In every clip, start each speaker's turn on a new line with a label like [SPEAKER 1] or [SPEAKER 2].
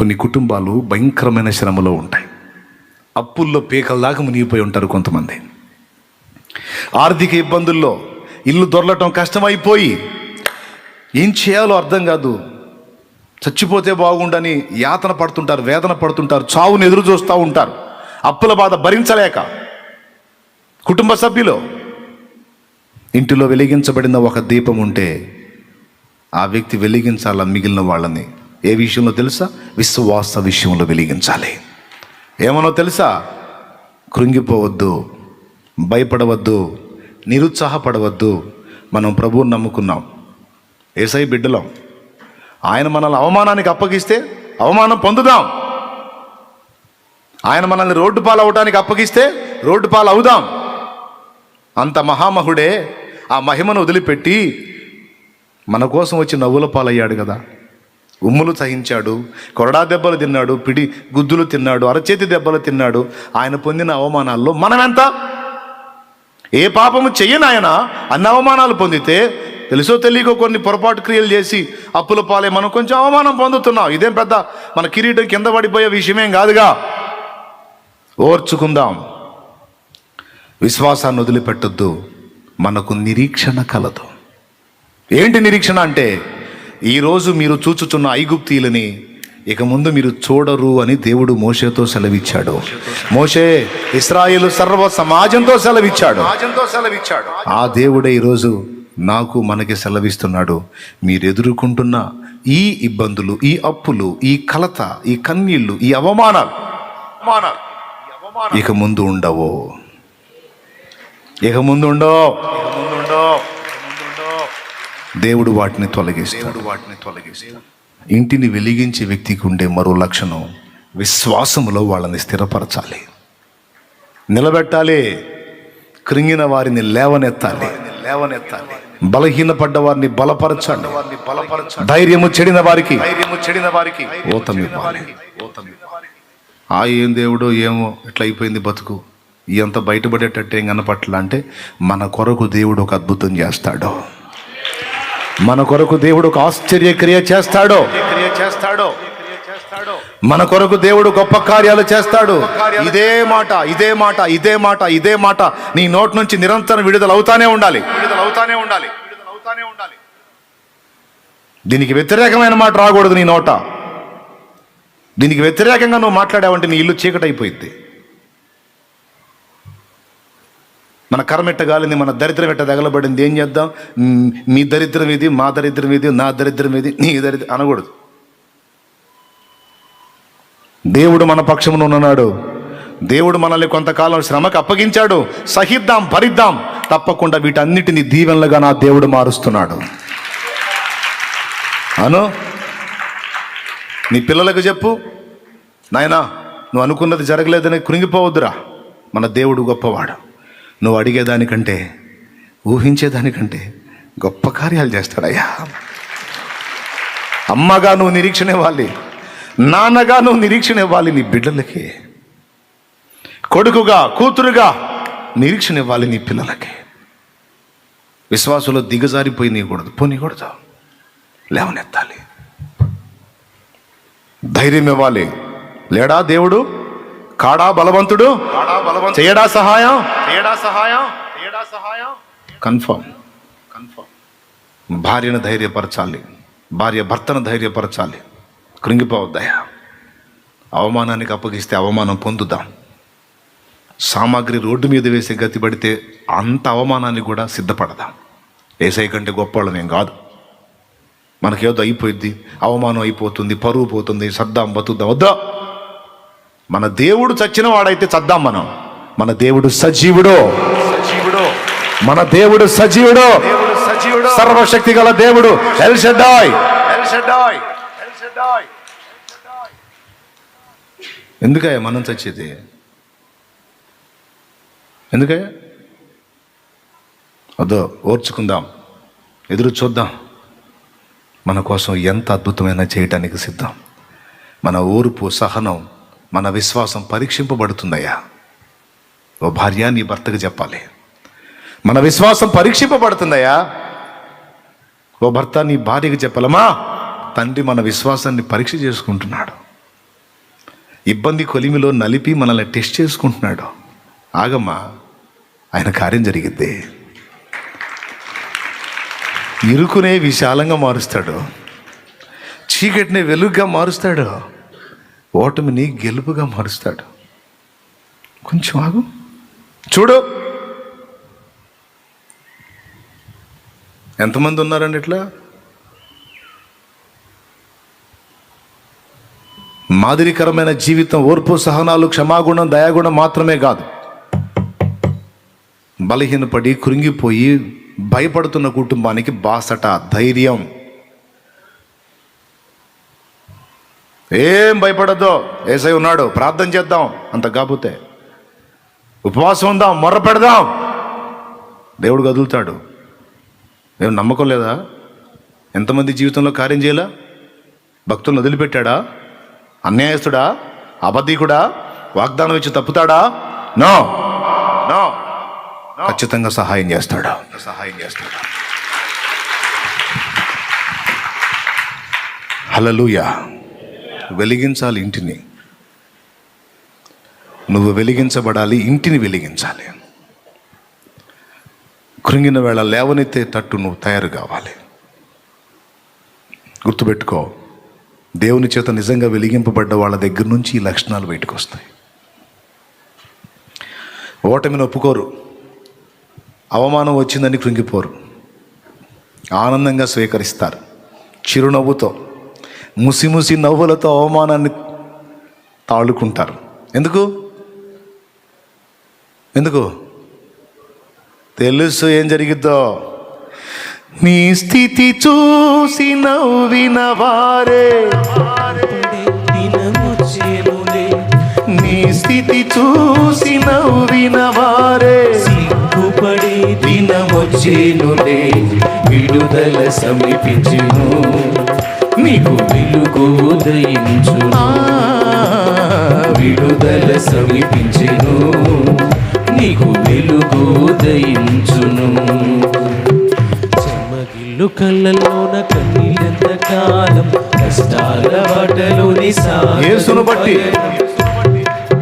[SPEAKER 1] కొన్ని కుటుంబాలు భయంకరమైన శ్రమలో ఉంటాయి. అప్పుల్లో పీకల దాకా మునిగిపోయి ఉంటారు కొంతమంది. ఆర్థిక ఇబ్బందుల్లో ఇల్లు దొరలటం కష్టమైపోయి ఏం చేయాలో అర్థం కాదు. చచ్చిపోతే బాగుండని యాతన పడుతుంటారు వేదన పడుతుంటారు చావును ఎదురు చూస్తూ ఉంటారు. అప్పుల బాధ భరించలేక కుటుంబ సభ్యులు ఇంటిలో వెలిగించబడిన ఒక దీపం ఉంటే ఆ వ్యక్తి వెలిగించాల మిగిలిన వాళ్ళని? ఏ విషయంలో తెలుసా? విశ్వాస విషయంలో వెలిగించాలి. ఏమనో తెలుసా? కృంగిపోవద్దు భయపడవద్దు నిరుత్సాహపడవద్దు. మనం ప్రభువుని నమ్ముకున్నాం. ఏసై బిడ్డలం ఆయన మనల్ని అవమానానికి అప్పగిస్తే అవమానం పొందుదాం. ఆయన మనల్ని రోడ్డు పాలు అవడానికి అప్పగిస్తే రోడ్డు పాలు అవుదాం అంత మహామహుడే ఆ మహిమను వదిలిపెట్టి మన కోసం వచ్చి నవ్వుల పాలయ్యాడు కదా. ఉమ్ములు సహించాడు కొరడా దెబ్బలు తిన్నాడు పిడి గుద్దులు తిన్నాడు అరచేతి దెబ్బలు తిన్నాడు. ఆయన పొందిన అవమానాల్లో మనమెంత? ఏ పాపము చెయ్యని ఆయన? అన్ని అవమానాలు పొందితే తెలుసో తెలియకో కొన్ని పొరపాటు క్రియలు చేసి అప్పుల పాలే మనం కొంచెం అవమానం పొందుతున్నాం. ఇదేం పెద్ద మన కిరీటం కింద పడిపోయే విషయమేం కాదుగా? ఓర్చుకుందాం. విశ్వాసాన్ని వదిలిపెట్టద్దు. మనకు నిరీక్షణ కలదు. ఏంటి నిరీక్షణ అంటే? ఈరోజు మీరు చూచుచున్న ఐగుప్తీయులని ఇక ముందు మీరు చూడరు అని దేవుడు మోషేతో సెలవిచ్చాడు. మోషే ఇస్రాయేల్ సర్వ సమాజంతో సెలవిచ్చాడు. సెలవిచ్చాడు ఆ దేవుడే ఈరోజు నాకు మనకి సెలవిస్తున్నాడు. మీరు ఎదుర్కొంటున్న ఈ ఇబ్బందులు ఈ అప్పులు ఈ కలత ఈ కన్నీళ్ళు ఈ అవమానాలు అవమానాలు ఇక ముందు ఉండవు ఇక ముందు ఉండవు. ఇక ముందు ఉండవు. దేవుడు వాటిని తొలగిస్తాడు. వాటిని తొలగిస్తాడు. ఇంటిని వెలిగించే వ్యక్తికి ఉండే మరో లక్షణం విశ్వాసములో వాళ్ళని స్థిరపరచాలి. నిలబెట్టాలి. కృంగిన వారిని లేవనెత్తాలి. లేవనెత్తాలి. బలహీనపడ్డ వారిని బలపరచండి. వారిని బలపరచండి. ధైర్యము చెడిన వారికి ధైర్యము చెడిన వారికి ఓతమివ్వాలి ఆ ఏం దేవుడో ఏమో ఇట్లా అయిపోయింది బతుకు? ఎంత బయటపడేటట్టు ఏం కనపట్ల అంటే మన కొరకు దేవుడు ఒక అద్భుతం చేస్తాడు. మన కొరకు దేవుడు ఒక ఆశ్చర్యక్రియ చేస్తాడో. చేస్తాడో మన కొరకు దేవుడు గొప్ప కార్యాలు చేస్తాడు. ఇదే మాట ఇదే మాట ఇదే మాట ఇదే మాట. నీ నోటి నుంచి నిరంతరం విడుదల అవుతానే ఉండాలి. విడుదల అవుతానే ఉండాలి విడుదల అవుతానే ఉండాలి దీనికి వ్యతిరేకమైన మాట రాకూడదు నీ నోట. దీనికి వ్యతిరేకంగా నువ్వు మాట్లాడావంటే నీ ఇల్లు చీకటైపోయింది మన కర్మెట్ట గాలింది మన దరిద్రం ఎట్ట తగలబడింది. ఏం చేద్దాం? మీ దరిద్రం ఇది మా దరిద్రం ఇది నా దరిద్రం ఇది నీ దరిద్రం అనకూడదు. దేవుడు మన పక్షమున ఉన్నాడు దేవుడు మనల్ని కొంతకాలం శ్రమకు అప్పగించాడు. సహిద్దాం భరిద్దాం. తప్పకుండా వీటన్నిటిని దీవెనలుగా నా దేవుడు మారుస్తున్నాడు. అను? నీ పిల్లలకు చెప్పు. నాయనా నువ్వు అనుకున్నది జరగలేదని కృంగిపోవద్దురా. మన దేవుడు గొప్పవాడు. నువ్వు అడిగేదానికంటే ఊహించేదానికంటే గొప్ప కార్యాలు చేస్తాడయ్యా. అమ్మగా నువ్వు నిరీక్షణ ఇవ్వాలి నాన్నగా నువ్వు నిరీక్షణ ఇవ్వాలి నీ బిడ్డలకి. కొడుకుగా కూతురుగా నిరీక్షణ ఇవ్వాలి నీ పిల్లలకి. విశ్వాసంలో దిగజారిపోయి నీకూడదు పోనీకూడదు లేవనెత్తాలి. ధైర్యం ఇవ్వాలి లేడా దేవుడు? కాడా బలవంతుడు? చేయడా సహాయం? చేయడా సహాయం? చేయడా సహాయం? కన్ఫర్మ్. కన్ఫర్మ్. భార్యను ధైర్యపరచాలి. భార్య భర్తను ధైర్యపరచాలి. కృంగిపోవద్దయా అవమానానికి అప్పగిస్తే అవమానం పొందుదాం. సామాగ్రి రోడ్డు మీద వేసే గతి పడితే అంత అవమానాన్ని కూడా సిద్ధపడదాం. ఏసై కంటే గొప్పవాళ్ళం ఏం కాదు. మనకేదో అయిపోయింది అవమానం అయిపోతుంది పరువు పోతుంది సద్దాం బతుద్దాం వద్దా? మన దేవుడు చచ్చిన వాడైతే చద్దాం మనం. మన దేవుడు సజీవుడు. సజీవుడు. మన దేవుడు సజీవుడు. సజీవుడు. సర్వశక్తి గల దేవుడు El Shaddai El Shaddai El Shaddai ఎందుకయ్యా మనం చచ్చేది? ఎందుకయ్యా? వద్దు ఓర్చుకుందాం. ఎదురు చూద్దాం. మన కోసం ఎంత అద్భుతమైన చేయటానికి సిద్ధం. మన ఓర్పు సహనం మన విశ్వాసం పరీక్షింపబడుతుందయ్యా. ఓ భార్య నీ భర్తకు చెప్పాలి. మన విశ్వాసం పరీక్షింపబడుతుందయ్యా. ఓ భర్త నీ భార్యకి చెప్పాలమ్మా తండ్రి మన విశ్వాసాన్ని పరీక్ష చేసుకుంటున్నాడు. ఇబ్బంది కొలిమిలో నలిపి మనల్ని టెస్ట్ చేసుకుంటున్నాడు. ఆగమ్మా ఆయన కార్యం జరిగిద్ది. ఇరుకునే విశాలంగా మారుస్తాడు. చీకటిని వెలుగుగా మారుస్తాడు. ఓటమిని గెలుపుగా మారుస్తాడు. కొంచెం ఆగు. చూడు. ఎంతమంది ఉన్నారండి ఇట్లా? మాదిరికరమైన జీవితం ఓర్పు సహనాలు క్షమాగుణం దయాగుణం మాత్రమే కాదు. బలహీనపడి కృంగిపోయి భయపడుతున్న కుటుంబానికి బాసట ధైర్యం. ఏం భయపడద్దు. ఏసై ఉన్నాడు. ప్రార్థన చేద్దాం. అంత కాకపోతే ఉపవాసం ఉందాం. మొర్ర పెడదాం. దేవుడు కదులుతాడు. దేవుడు నమ్మకం లేదా? ఎంతమంది జీవితంలో కార్యం చేయాలా? భక్తులను వదిలిపెట్టాడా? అన్యాయస్తుడా? అబద్ధీకుడా? వాగ్దానం ఇచ్చి తప్పుతాడా? నో. నో. ఖచ్చితంగా సహాయం చేస్తాడా. సహాయం చేస్తాడా. హలలుయా వెలిగించాలి ఇంటిని. నువ్వు వెలిగించబడాలి ఇంటిని వెలిగించాలి. కృంగిన వేళ లేవనెత్తే తట్టు నువ్వు తయారు కావాలి. గుర్తుపెట్టుకో దేవుని చేత నిజంగా వెలిగింపబడ్డ వాళ్ళ దగ్గర నుంచి ఈ లక్షణాలు బయటకు వస్తాయి ఓటమిని ఒప్పుకోరు. అవమానం వచ్చిందని కృంగిపోరు. ఆనందంగా స్వీకరిస్తారు. చిరునవ్వుతో ముసిముసి నవ్వులతో అవమానాన్ని తాళుకుంటారు. ఎందుకు? ఎందుకు? తెలుసు ఏం జరిగిద్దో? నీ స్థితి చూసి నవ్విన వారే. నీ స్థితి చూసి నవ్విన వారే.
[SPEAKER 2] సిగ్గుపడి దినమొచ్చేనులే విడుదల సమీపించును. నీకు వెలుగు ఉదయించును. విడుదల సమీపించును. నీకు వెలుగు ఉదయించును. చెమ్మగిల్లు కళ్ళల్లోన కన్నీళ్ళెంత కాలం కష్టాల బాటలోని
[SPEAKER 1] యేసును బట్టి.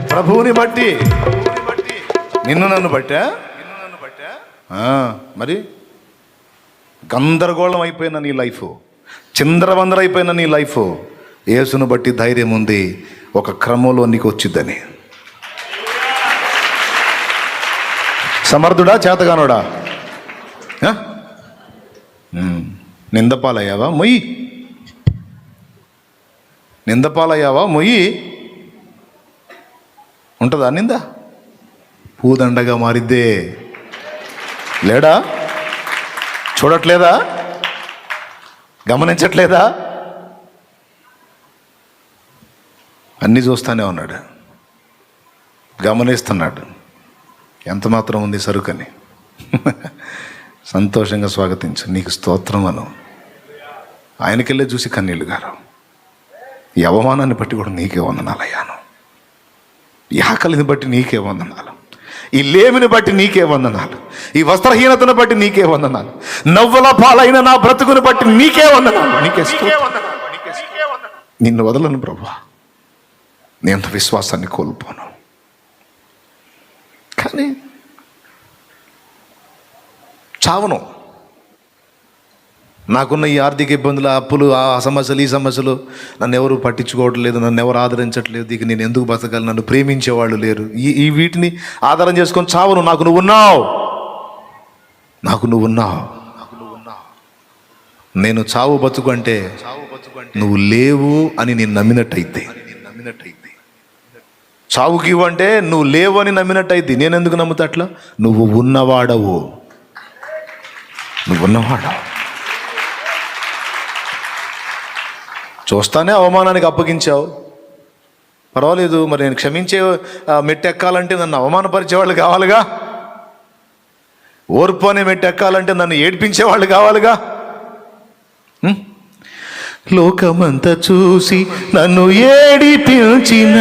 [SPEAKER 1] ప్రభువుని బట్టి. నిన్ను నన్ను బట్టా? ఆ, మరి గందరగోళం అయిపోయిన నీ లైఫ్? చిందరవందర నీ లైఫ్. యేసును బట్టి ధైర్యం ఉంది. ఒక క్రమంలో నీకు వచ్చిద్దని. సమర్థుడా చేతగానుడా? నిందపాలయ్యావా? మొయ్యి. నిందపాలయ్యావా? మొయ్యి. ఉంటుందా నింద? పూదండగా మారిద్దే. లేడా? చూడట్లేదా? గమనించట్లేదా? అన్నీ చూస్తానే ఉన్నాడు. గమనిస్తున్నాడు. ఎంత మాత్రం ఉంది సరుకని. సంతోషంగా స్వాగతించు. నీకు స్తోత్రం అను. ఆయనకెళ్ళే చూసి కన్నీళ్ళు గారు. ఈ అవమానాన్ని బట్టి కూడా నీకే వందనాలయ్యాను ఈ ఆకలిని బట్టి నీకే వందనాలు. ఈ లేమిని బట్టి నీకే వందనాలు. ఈ వస్త్రహీనతను బట్టి నీకే వందనాలు. నవ్వుల పాలైన నా బ్రతుకుని బట్టి నీకే వందనాలు. నీకే. నిన్ను వదలను ప్రభా. నేను విశ్వాసాన్ని కోల్పోను. కానీ చావను. నాకున్న ఈ ఆర్థిక ఇబ్బందులు అప్పులు ఆ సమస్యలు ఈ సమస్యలు నన్ను ఎవరు పట్టించుకోవట్లేదు నన్ను ఎవరు ఆదరించట్లేదు ఇక నేను ఎందుకు బతకాలి నన్ను ప్రేమించేవాళ్ళు లేరు. ఈ ఈ వీటిని ఆధారం చేసుకొని చావను నాకు నువ్వు ఉన్నావు నాకు నువ్వు ఉన్నావు నాకు నువ్వు నేను చావు బతుకు అంటే నువ్వు లేవు అని నేను నమ్మినట్టయితే. నమ్మినట్టయితే చావుకి ఇవ్వంటే అంటే నువ్వు లేవు అని నమ్మినట్టయితే నేను ఎందుకు నమ్ముతా అట్లా? నువ్వు ఉన్నవాడవు నువ్వు ఉన్నవాడవు. చూస్తానే అవమానానికి అప్పగించావు. పర్వాలేదు మరి నేను క్షమించే మెట్టెక్కాలంటే ఎక్కాలంటే నన్ను అవమానపరిచేవాళ్ళు కావాలిగా? ఓర్పు అనే ఎక్కాలంటే నన్ను ఏడ్పించేవాళ్ళు కావాలిగా? లోకమంతా చూసి నన్ను ఏడిపించిన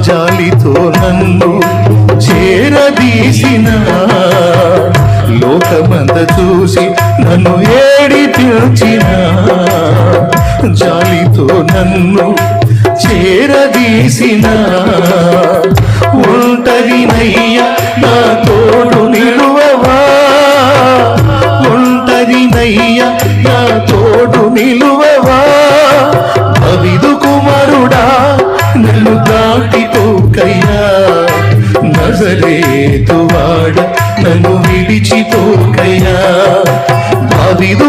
[SPEAKER 1] జాలితో నన్ను చేరదీసిన లోకమంతా చూసి నన్ను ఏడిపించిన జాలితో నన్ను చేరదీసిన ఒంటరినయ్యా నా తోడు నిలువవా? ఒంటరినయ్యా నా తోడు నిలువవా? అవిదు కుమారుడా నన్ను దాటిపోకయ్యా నజరేతువాడ నన్ను విడిచిపోకయ్యా అవిదు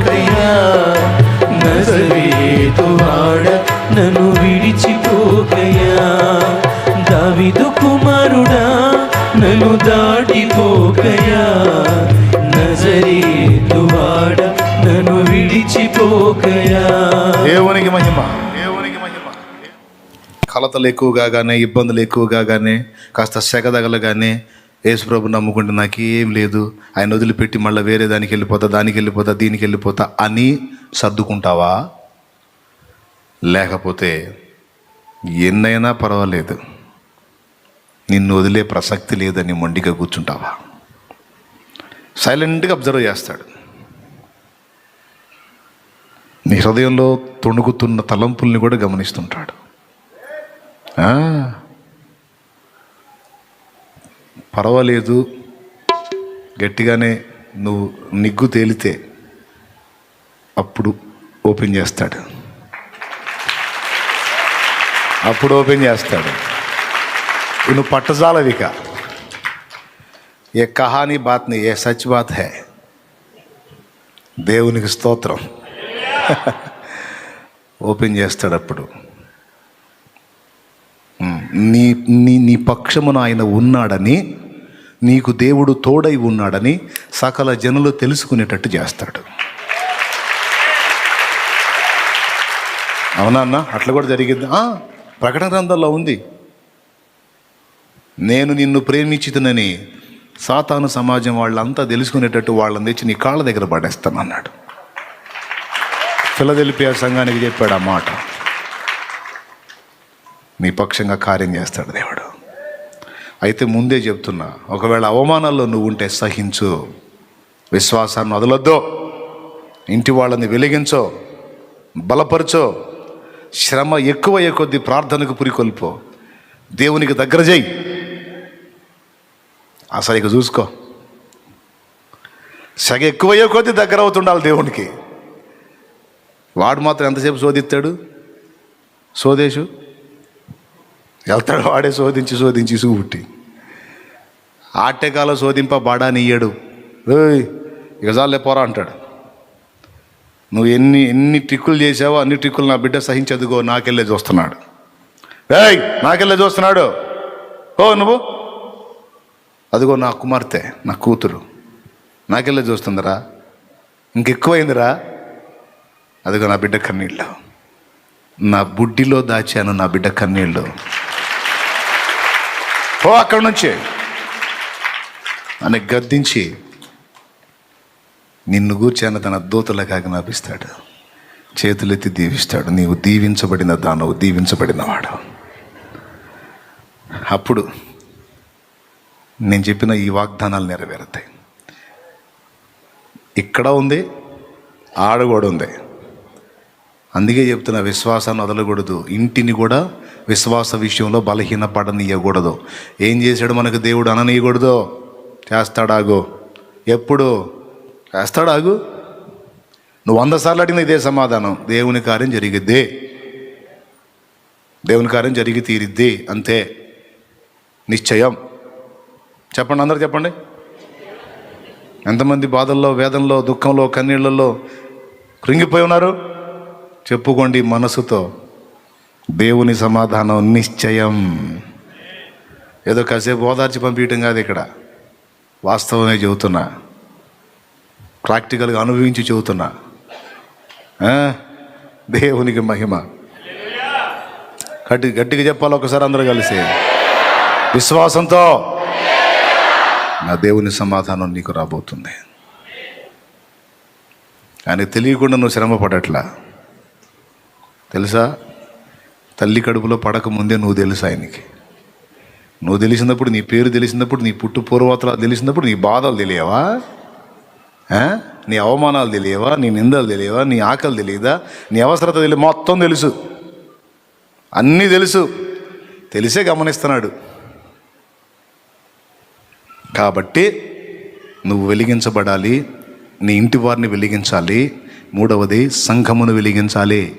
[SPEAKER 2] నన్ను నజరేతువాడ నన్ను విడిచిపోకయా?
[SPEAKER 1] దేవునికి మహిమ. దేవునికి మహిమ. కలతలు ఎక్కువగా కానీ ఇబ్బందులు ఎక్కువగా కానీ కాస్త సెగదగలగానే యేసుప్రభు నమ్ముకుంటే నాకు ఏం లేదు. ఆయన వదిలిపెట్టి మళ్ళీ వేరే దానికి వెళ్ళిపోతా దానికి వెళ్ళిపోతా దీనికి వెళ్ళిపోతా అని సర్దుకుంటావా? లేకపోతే ఎన్నైనా పర్వాలేదు. నిన్ను వదిలే ప్రసక్తి లేదని మొండిగా కూర్చుంటావా? సైలెంట్గా అబ్జర్వ్ చేస్తాడు. నీ హృదయంలో తొణుకుతున్న తలంపుల్ని కూడా గమనిస్తుంటాడు. పర్వాలేదు. గట్టిగానే నువ్వు నిగ్గు తేలితే అప్పుడు ఓపెన్ చేస్తాడు. అప్పుడు ఓపెన్ చేస్తాడు. నువ్వు పట్టజాలవిక ఏ కహానీ బాత్ని ఏ సచ్ బాత్ హే దేవునికి స్తోత్రం ఓపెన్ చేస్తాడు అప్పుడు। నీ నీ నీ పక్షమున ఆయన ఉన్నాడని నీకు దేవుడు తోడై ఉన్నాడని సకల జనులు తెలుసుకునేటట్టు చేస్తాడు। అవునా అన్న? అట్లా కూడా జరిగింది. ప్రకటన గ్రంథంలో ఉంది। నేను నిన్ను ప్రేమించుతునని సాతాను సమాజం వాళ్ళంతా తెలుసుకునేటట్టు వాళ్ళని తెచ్చి నీ కాళ్ళ దగ్గర పడేస్తానన్నాడు ఫిలదెలిపియా సంఘానికి చెప్పాడు ఆ మాట. నీ పక్షంగా కార్యం చేస్తాడు దేవుడు. అయితే ముందే చెప్తున్నా ఒకవేళ అవమానాల్లో నువ్వు ఉంటే సహించు. విశ్వాసాన్ని వదలొద్దు. ఇంటి వాళ్ళని వెలిగించో. బలపరచో. శ్రమ ఎక్కువయ్యే కొద్దీ ప్రార్థనకు పురికొల్పో. దేవునికి దగ్గర చేయి. అసలు ఇక చూసుకో. సగ ఎక్కువయ్యే కొద్దీ దగ్గర అవుతుండాలి దేవునికి. వాడు మాత్రం ఎంతసేపు శోధిస్తాడు? సోదేశు వెళ్తాడు వాడే శోధించి శోధించి ఇసుగుబుట్టి ఆటేకాల శోధింప బాడా నీయడు. ఏయ్ ఇక చాలే పోరా అంటాడు. నువ్వు ఎన్ని ఎన్ని ట్రిక్కులు చేసావో అన్ని ట్రిక్కులు నా బిడ్డ సహించదుగో నాకెళ్ళే చూస్తున్నాడు. ఏయ్ నాకెళ్ళే చూస్తున్నాడు. ఓ నువ్వు? అదిగో నా కుమార్తె నా కూతురు. నాకెళ్ళి చూస్తుందిరా. ఇంకెక్కువైందిరా. అదిగో నా బిడ్డ కన్నీళ్ళు. నా బుడ్డిలో దాచాను నా బిడ్డ కన్నీళ్ళు. ఓ అక్కడి నుంచి. అని గద్దించి నిన్ను గూర్చాను తన దూతలకు ఆజ్ఞాపిస్తాడు. చేతులెత్తి దీవిస్తాడు. నీవు దీవించబడిన దానవు దీవించబడినవాడు అప్పుడు నేను చెప్పిన ఈ వాగ్దానాలు నెరవేరుతాయి. ఇక్కడ ఉంది ఆడ కూడా ఉంది. అందుకే చెప్తున్న విశ్వాసాన్ని వదలకూడదు. ఇంటిని కూడా విశ్వాస విషయంలో బలహీనపడనీయకూడదు. ఏం చేశాడు మనకు దేవుడు అననీయకూడదు? చేస్తాడాగు ఎప్పుడు? చేస్తాడాగు నువ్వు వంద సార్లు అడిగిన ఇదే సమాధానం. దేవుని కార్యం జరిగిద్దే. దేవుని కార్యం జరిగి తీరిద్ది. అంతే. నిశ్చయం. చెప్పండి అందరు చెప్పండి. ఎంతమంది బాధల్లో వేదంలో దుఃఖంలో కన్నీళ్ళలో కృంగిపోయి ఉన్నారు? చెప్పుకోండి మనసుతో. దేవుని సమాధానం నిశ్చయం. ఏదో కాసేపు ఓదార్చి పంపించడం కాదు ఇక్కడ. వాస్తవమే చెబుతున్నా. ప్రాక్టికల్గా అనుభవించి చెబుతున్నా. దేవునికి మహిమ. గట్టి గట్టిగా చెప్పాలి ఒకసారి అందరూ కలిసి. విశ్వాసంతో. నా దేవుని సమాధానం నీకు రాబోతుంది. కానీ తెలియకుండా నువ్వు శ్రమ పడట్లా? తెలుసా? తల్లి కడుపులో పడక ముందే నువ్వు తెలుసు ఆయనకి? నువ్వు తెలిసినప్పుడు నీ పేరు తెలిసినప్పుడు నీ పుట్టు పూర్వతలు తెలిసినప్పుడు నీ బాధలు తెలియవా? నీ అవమానాలు తెలియవా? నీ నిందలు తెలియవా? నీ ఆకలి తెలియదా? నీ అవసరత తెలియ మొత్తం తెలుసు. అన్నీ తెలుసు. తెలిసే గమనిస్తున్నాడు. కాబట్టి నువ్వు వెలిగించబడాలి నీ ఇంటి వారిని వెలిగించాలి. మూడవది సంఘమును వెలిగించాలి.